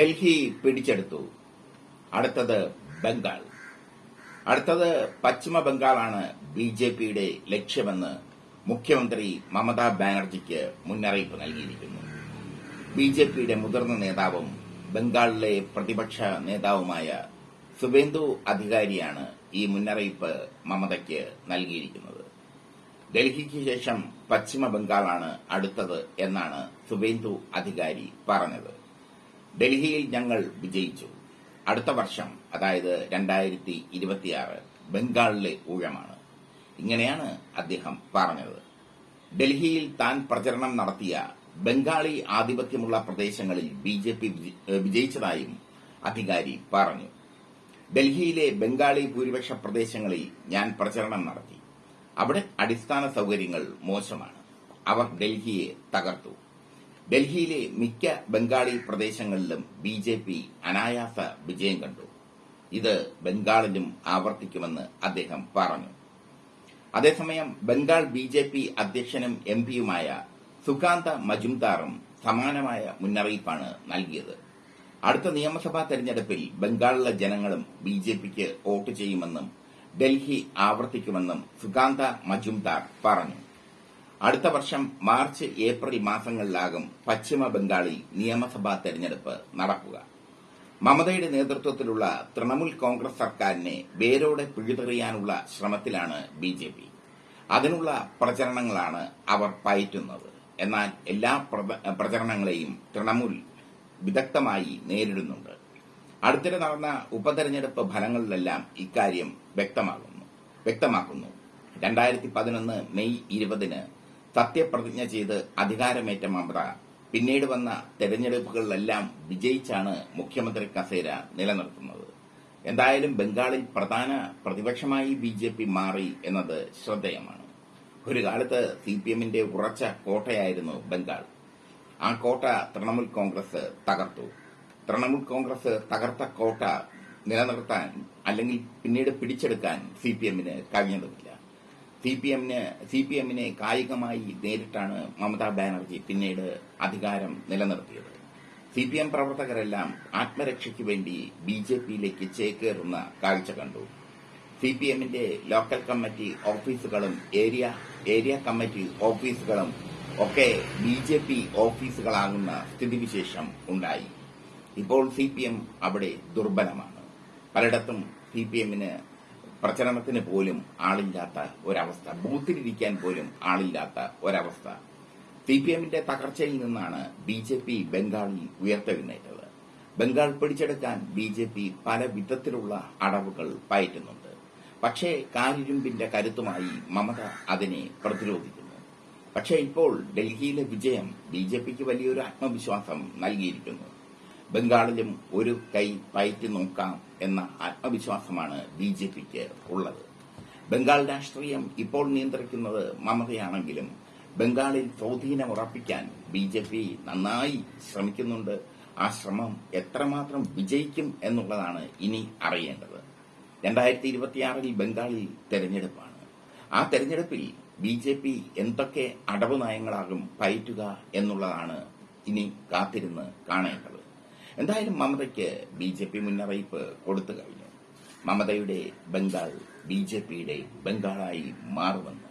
ഡൽഹി പിടിച്ചെടുത്തു. അടുത്തത് ബംഗാൾ. അടുത്തത് പശ്ചിമ ബംഗാളാണ് ബി ജെ പിയുടെ ലക്ഷ്യമെന്ന് മുഖ്യമന്ത്രി മമതാ ബാനർജിക്ക് മുന്നറിയിപ്പ് നൽകിയിരിക്കുന്നു. ബി ജെ പിയുടെ മുതിർന്ന നേതാവും ബംഗാളിലെ പ്രതിപക്ഷ നേതാവുമായ സുബേന്ദു അധികാരിയാണ് ഈ മുന്നറിയിപ്പ് മമതയ്ക്ക് നൽകിയിരിക്കുന്നത്. ഡൽഹിക്ക് ശേഷം പശ്ചിമ ബംഗാളാണ് അടുത്തത് എന്നാണ് സുബേന്ദു അധികാരി പറഞ്ഞത്. ഡൽഹിയിൽ ഞങ്ങൾ വിജയിച്ചു. അടുത്ത വർഷം അതായത് രണ്ടായിരത്തി ഇരുപത്തിയാറ് ബംഗാളിലെ ഊഴമാണ്. ഇങ്ങനെയാണ് അദ്ദേഹം പറഞ്ഞത്. ഡൽഹിയിൽ താൻ പ്രചരണം നടത്തിയ ബംഗാളി ആധിപത്യമുള്ള പ്രദേശങ്ങളിൽ ബി ജെ പി വിജയിച്ചതായും അധികാരി പറഞ്ഞു. ഡൽഹിയിലെ ബംഗാളി ഭൂരിപക്ഷ പ്രദേശങ്ങളിൽ ഞാൻ പ്രചരണം നടത്തി. അവിടെ അടിസ്ഥാന സൌകര്യങ്ങൾ മോശമാണ്. അവർ ഡൽഹിയെ തകർത്തു. ഡൽഹിയിലെ മിക്ക ബംഗാളി പ്രദേശങ്ങളിലും ബി ജെ പി അനായാസ വിജയം കണ്ടു. ഇത് ബംഗാളിലും ആവർത്തിക്കുമെന്ന് അദ്ദേഹം പറഞ്ഞു. അതേസമയം ബംഗാൾ ബി ജെ പി അധ്യക്ഷനും എം പിയുമായ സുകാന്ത മജുംദാറും സമാനമായ മുന്നറിയിപ്പാണ് നൽകിയത്. അടുത്ത നിയമസഭാ തെരഞ്ഞെടുപ്പിൽ ബംഗാളിലെ ജനങ്ങളും ബി ജെ പിക്ക് വോട്ട് ചെയ്യുമെന്നും ഡൽഹി ആവർത്തിക്കുമെന്നും സുകാന്ത മജുംദാർ പറഞ്ഞു. അടുത്ത വർഷം മാർച്ച് ഏപ്രിൽ മാസങ്ങളിലാകും പശ്ചിമ ബംഗാളിൽ നിയമസഭാ തെരഞ്ഞെടുപ്പ് നടക്കുക. മമതയുടെ നേതൃത്വത്തിലുള്ള തൃണമൂൽ കോൺഗ്രസ് സർക്കാരിനെ വേരോടെ പിഴുതെറിയാനുള്ള ശ്രമത്തിലാണ് ബി ജെ പി. അതിനുള്ള പ്രചരണങ്ങളാണ് അവർ പയറ്റുന്നത്. എന്നാൽ എല്ലാ പ്രചരണങ്ങളെയും തൃണമൂൽ വിദഗ്ധമായി നേരിടുന്നുണ്ട്. അടുത്തിടെ നടന്ന ഉപതെരഞ്ഞെടുപ്പ് ഫലങ്ങളിലെല്ലാം ഇക്കാര്യം വ്യക്തമാകുന്നു. വ്യക്തമാക്കുന്നു. രണ്ടായിരത്തി പതിനൊന്ന് മെയ് ഇരുപതിന് സത്യപ്രതിജ്ഞ ചെയ്ത് അധികാരമേറ്റ മമത പിന്നീട് വന്ന തെരഞ്ഞെടുപ്പുകളിലെല്ലാം വിജയിച്ചാണ് മുഖ്യമന്ത്രി കസേര നിലനിർത്തുന്നത്. എന്തായാലും ബംഗാളിൽ പ്രധാന പ്രതിപക്ഷമായി ബി ജെ പി മാറി എന്നത് ശ്രദ്ധേയമാണ്. ഒരു കാലത്ത് സി പി എമ്മിന്റെ ഉറച്ച കോട്ടയായിരുന്നു ബംഗാൾ. ആ കോട്ട തൃണമൂൽ കോൺഗ്രസ് തകർത്തു. തൃണമൂൽ കോൺഗ്രസ് തകർത്ത കോട്ട നിലനിർത്താൻ അല്ലെങ്കിൽ പിന്നീട് പിടിച്ചെടുക്കാൻ സി പി എമ്മിന് കഴിഞ്ഞതുമില്ല. സി പി എമ്മിന് സി പി എമ്മിനെ കായികമായി നേരിട്ടാണ് മമതാ ബാനർജി പിന്നീട് അധികാരം നിലനിർത്തിയത്. സി പി എം പ്രവർത്തകരെല്ലാം ആത്മരക്ഷയ്ക്ക് വേണ്ടി ബി ജെ പിയിലേക്ക് ചേക്കേറുന്ന കാഴ്ച കണ്ടു. സി പി എമ്മിന്റെ ലോക്കൽ കമ്മിറ്റി ഓഫീസുകളും ഏരിയ ഏരിയ കമ്മിറ്റി ഓഫീസുകളും ഒക്കെ ബി ജെ പി ഓഫീസുകളാകുന്ന സ്ഥിതിവിശേഷം ഉണ്ടായി. ഇപ്പോൾ സി പി എം അവിടെ ദുർബലമാണ്. പലയിടത്തും സി പി എമ്മിന് പ്രചരണത്തിന് പോലും ആളില്ലാത്ത ഒരവസ്ഥ ബൂത്തിലിരിക്കാൻ പോലും ആളില്ലാത്ത ഒരവസ്ഥ. സി പി എമ്മിന്റെ തകർച്ചയിൽ നിന്നാണ് ബി ജെ പി ബംഗാളിൽ ഉയർത്തെഴുന്നേറ്റത്. ബംഗാൾ പിടിച്ചെടുക്കാൻ ബി ജെ പി പല വിധത്തിലുള്ള അടവുകൾ പയറ്റുന്നുണ്ട്. പക്ഷേ കാലിരുമ്പിന്റെ കരുത്തുമായി മമത അതിനെ പ്രതിരോധിക്കുന്നു. പക്ഷേ ഇപ്പോൾ ഡൽഹിയിലെ വിജയം ബി ജെ പിക്ക് വലിയൊരു ആത്മവിശ്വാസം നൽകിയിരിക്കുന്നു. ബംഗാളിലും ഒരു കൈ പയറ്റി നോക്കാം എന്ന ആത്മവിശ്വാസമാണ് ബി ജെ പിക്ക് ഉള്ളത്. ബംഗാൾ രാഷ്ട്രീയം ഇപ്പോൾ നിയന്ത്രിക്കുന്നത് മമതയാണെങ്കിലും ബംഗാളിൽ സ്വാധീനം ഉറപ്പിക്കാൻ ബി ജെ പി നന്നായി ശ്രമിക്കുന്നുണ്ട്. ആ ശ്രമം എത്രമാത്രം വിജയിക്കും എന്നുള്ളതാണ് ഇനി അറിയേണ്ടത്. രണ്ടായിരത്തി ഇരുപത്തിയാറിൽ ബംഗാളിൽ തെരഞ്ഞെടുപ്പാണ്. ആ തെരഞ്ഞെടുപ്പിൽ ബി ജെ പി എന്തൊക്കെ അടവ് നയങ്ങളാകും പയറ്റുക എന്നുള്ളതാണ് ഇനി കാത്തിരുന്ന് കാണേണ്ടത്. എന്തായാലും മമതയ്ക്ക് ബി ജെ പി മുന്നറിയിപ്പ് കൊടുത്തു കഴിഞ്ഞു. മമതയുടെ ബംഗാൾ ബി ജെ പിയുടെ ബംഗാളായി മാറുമെന്ന്.